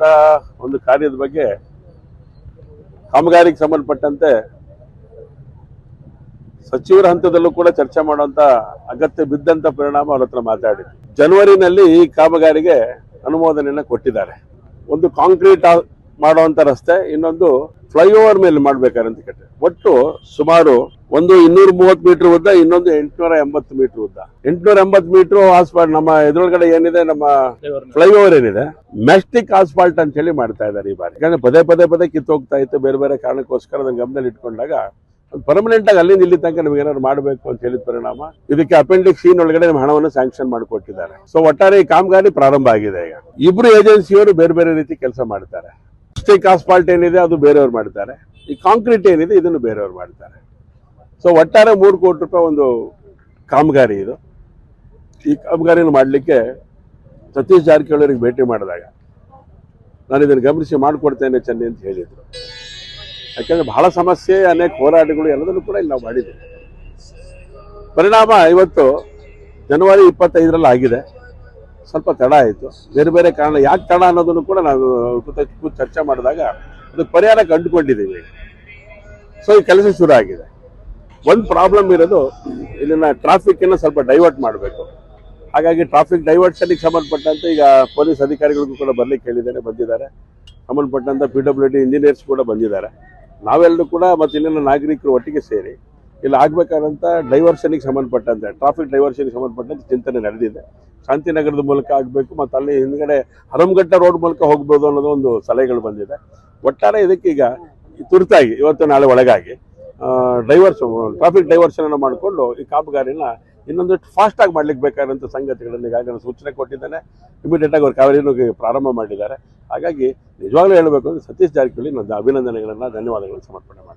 ಮಾಡುವಂತ ಒಂದು ಕಾರ್ಯದ ಬಗ್ಗೆ ಕಾಮಗಾರಿಗೆ ಸಂಬಂಧಪಟ್ಟಂತೆ ಸಚಿವರ ಹಂತದಲ್ಲೂ ಕೂಡ ಚರ್ಚೆ ಮಾಡುವಂತ ಅಗತ್ಯ ಬಿದ್ದಂತ ಪರಿಣಾಮ ಅವ್ರ ಹತ್ರ ಮಾತಾಡಿದ್ವಿ. ಜನವರಿನಲ್ಲಿ ಈ ಕಾಮಗಾರಿಗೆ ಅನುಮೋದನೆಯನ್ನು ಕೊಟ್ಟಿದ್ದಾರೆ. ಒಂದು ಕಾಂಕ್ರೀಟ್ ಮಾಡುವಂತ ರಸ್ತೆ, ಇನ್ನೊಂದು ಫ್ಲೈಓವರ್ ಮೇಲೆ ಮಾಡ್ಬೇಕಾರಂತ ಅಂತ ಕೇಳ್ತಾರೆ. ಒಟ್ಟು ಸುಮಾರು ಒಂದು ಇನ್ನೂರ ಮೂವತ್ತು ಮೀಟರ್ ಉದ್ದ ಇನ್ನೊಂದು ಎಂಟುನೂರ ಎಂಬತ್ತು ಮೀಟರ್ ಉದ್ದ. ಎಂಟುನೂರ ಎಂಬತ್ತು ಮೀಟರ್ ಆಸ್ಪಾಲ್ಟ್ ನಮ್ಮ ಎದುರುಗಡೆ ಏನಿದೆ ನಮ್ಮ ಫ್ಲೈಓವರ್ ಏನಿದೆ ಮೆಸ್ಟಿಕ್ ಆಸ್ಫಾಲ್ಟ್ ಅಂತ ಹೇಳಿ ಮಾಡ್ತಾ ಇದ್ದಾರೆ ಈ ಬಾರಿ. ಯಾಕಂದ್ರೆ ಪದೇ ಪದೇ ಪದೇ ಕಿತ್ತೋಗ್ತಾ ಇತ್ತು ಬೇರೆ ಬೇರೆ ಕಾರಣಕ್ಕೋಸ್ಕರ ಅದನ್ನು ಗಮನದಲ್ಲಿ ಇಟ್ಕೊಂಡಾಗ ಪರ್ಮನೆಂಟ್ ಆಗಿ ಅಲ್ಲಿಂದ ಇಲ್ಲಿ ತನಕ ನಮಗೆ ಏನಾದ್ರು ಮಾಡಬೇಕು ಅಂತ ಹೇಳಿದ ಪರಿಣಾಮ ಇದಕ್ಕೆ ಅಪೆಂಡಿಕ್ಸ್ ಸೀನ್ ಒಳಗಡೆ ನಮ್ಮ ಹಣವನ್ನು ಸ್ಯಾಂಕ್ಷನ್ ಮಾಡಿಕೊಟ್ಟಿದ್ದಾರೆ. ಸೊ ಒಟ್ಟಾರೆ ಈ ಕಾಮಗಾರಿ ಪ್ರಾರಂಭ ಆಗಿದೆ ಈಗ. ಇಬ್ರು ಏಜೆನ್ಸಿಯವರು ಬೇರೆ ಬೇರೆ ರೀತಿ ಕೆಲಸ ಮಾಡ್ತಾರೆ. ಮೆಸ್ಟಿಕ್ ಆಸ್ಫಾಲ್ಟ್ ಏನಿದೆ ಅದು ಬೇರೆಯವ್ರು ಮಾಡ್ತಾರೆ. ಈ ಕಾಂಕ್ರೀಟ್ ಏನಿದೆ ಇದನ್ನು ಬೇರೆಯವ್ರು ಮಾಡ್ತಾರೆ. ಸೊ ಒಟ್ಟಾರೆ ಮೂರು ಕೋಟಿ ರೂಪಾಯಿ ಒಂದು ಕಾಮಗಾರಿ ಇದು. ಈ ಕಾಮಗಾರಿಯನ್ನು ಮಾಡಲಿಕ್ಕೆ ಸತೀಶ್ ಜಾರಕಿಹೊಳಿ ಅವರಿಗೆ ಭೇಟಿ ಮಾಡಿದಾಗ ನಾನು ಇದನ್ನು ಗಮನಿಸಿ ಮಾಡಿಕೊಡ್ತೇನೆ ಚೆನ್ನಿ ಅಂತ ಹೇಳಿದರು. ಯಾಕೆಂದರೆ ಬಹಳ ಸಮಸ್ಯೆ, ಅನೇಕ ಹೋರಾಟಗಳು ಎಲ್ಲದನ್ನು ಕೂಡ ಇಲ್ಲಿ ನಾವು ಮಾಡಿದ್ದೀವಿ ಪರಿಣಾಮ ಇವತ್ತು ಜನವರಿ ಇಪ್ಪತ್ತೈದರಲ್ಲಿ ಆಗಿದೆ. ಸ್ವಲ್ಪ ತಡ ಆಯಿತು. ಬೇರೆ ಬೇರೆ ಕಾರಣ, ಯಾಕೆ ತಡ ಅನ್ನೋದನ್ನು ಕೂಡ ನಾವು ಚರ್ಚೆ ಮಾಡಿದಾಗ ಅದಕ್ಕೆ ಪರಿಹಾರ ಕಂಡುಕೊಂಡಿದ್ದೀವಿ. ಸೊ ಈ ಕೆಲಸ ಶುರು ಆಗಿದೆ. ಒಂದು ಪ್ರಾಬ್ಲಮ್ ಇರೋದು ಇಲ್ಲಿನ ಟ್ರಾಫಿಕ್ ಅನ್ನ ಸ್ವಲ್ಪ ಡೈವರ್ಟ್ ಮಾಡಬೇಕು. ಹಾಗಾಗಿ ಟ್ರಾಫಿಕ್ ಡೈವರ್ಷನ್ಗೆ ಸಂಬಂಧಪಟ್ಟಂತೆ ಈಗ ಪೊಲೀಸ್ ಅಧಿಕಾರಿಗಳಿಗೂ ಕೂಡ ಬರ್ಲಿಕ್ಕೆ ಹೇಳಿದ್ದಾರೆ ಬಂದಿದ್ದಾರೆ. ಸಂಬಂಧಪಟ್ಟಂತ ಪಿ ಡಬ್ಲ್ಯೂ ಡಿ ಇಂಜಿನಿಯರ್ಸ್ ಕೂಡ ಬಂದಿದ್ದಾರೆ. ನಾವೆಲ್ಲರೂ ಕೂಡ ಮತ್ತು ಇಲ್ಲಿನ ನಾಗರಿಕರು ಒಟ್ಟಿಗೆ ಸೇರಿ ಇಲ್ಲಿ ಆಗ್ಬೇಕಾದಂಥ ಡೈವರ್ಷನ್ಗೆ ಸಂಬಂಧಪಟ್ಟಂತೆ ಟ್ರಾಫಿಕ್ ಡೈವರ್ಷನ್ಗೆ ಸಂಬಂಧಪಟ್ಟಂತೆ ಚಿಂತನೆ ನಡೆದಿದೆ. ಶಾಂತಿನಗರದ ಮೂಲಕ ಆಗಬೇಕು, ಮತ್ತು ಅಲ್ಲಿ ಹಿಂದ್ಗಡೆ ಹರಮಘಟ್ಟ ರೋಡ್ ಮೂಲಕ ಹೋಗ್ಬೋದು ಅನ್ನೋದು ಒಂದು ಸಲಹೆಗಳು ಬಂದಿದೆ. ಒಟ್ಟಾರೆ ಇದಕ್ಕೀಗ ತುರ್ತಾಗಿ ಇವತ್ತು ನಾಳೆ ಒಳಗಾಗಿ ಡೈವರ್ಸ್ ಟ್ರಾಫಿಕ್ ಡೈವರ್ಷನ್ ಅನ್ನು ಮಾಡಿಕೊಂಡು ಈ ಕಾಮಗಾರಿನ ಇನ್ನೊಂದಷ್ಟು ಆಗಿ ಮಾಡ್ಲಿಕ್ಕೆ ಬೇಕಾದಂಥ ಸಂಗತಿಗಳನ್ನು ಈಗಾಗಲೇ ಸೂಚನೆ ಕೊಟ್ಟಿದ್ದೇನೆ. ಇಮಿಡಿಯೇಟ್ ಆಗಿ ಅವರು ಕಾವೇರಿನೂ ಪ್ರಾರಂಭ ಮಾಡಿದ್ದಾರೆ. ಹಾಗಾಗಿ ನಿಜವಾಗ್ಲೂ ಹೇಳಬೇಕು ಅಂದ್ರೆ ಸತೀಶ್ ಜಾರಕಿಹೊಳಿ ನನ್ನ ಅಭಿನಂದನೆಗಳನ್ನ, ಧನ್ಯವಾದಗಳನ್ನು ಸಮರ್ಪಣೆ ಮಾಡ್ತೀನಿ.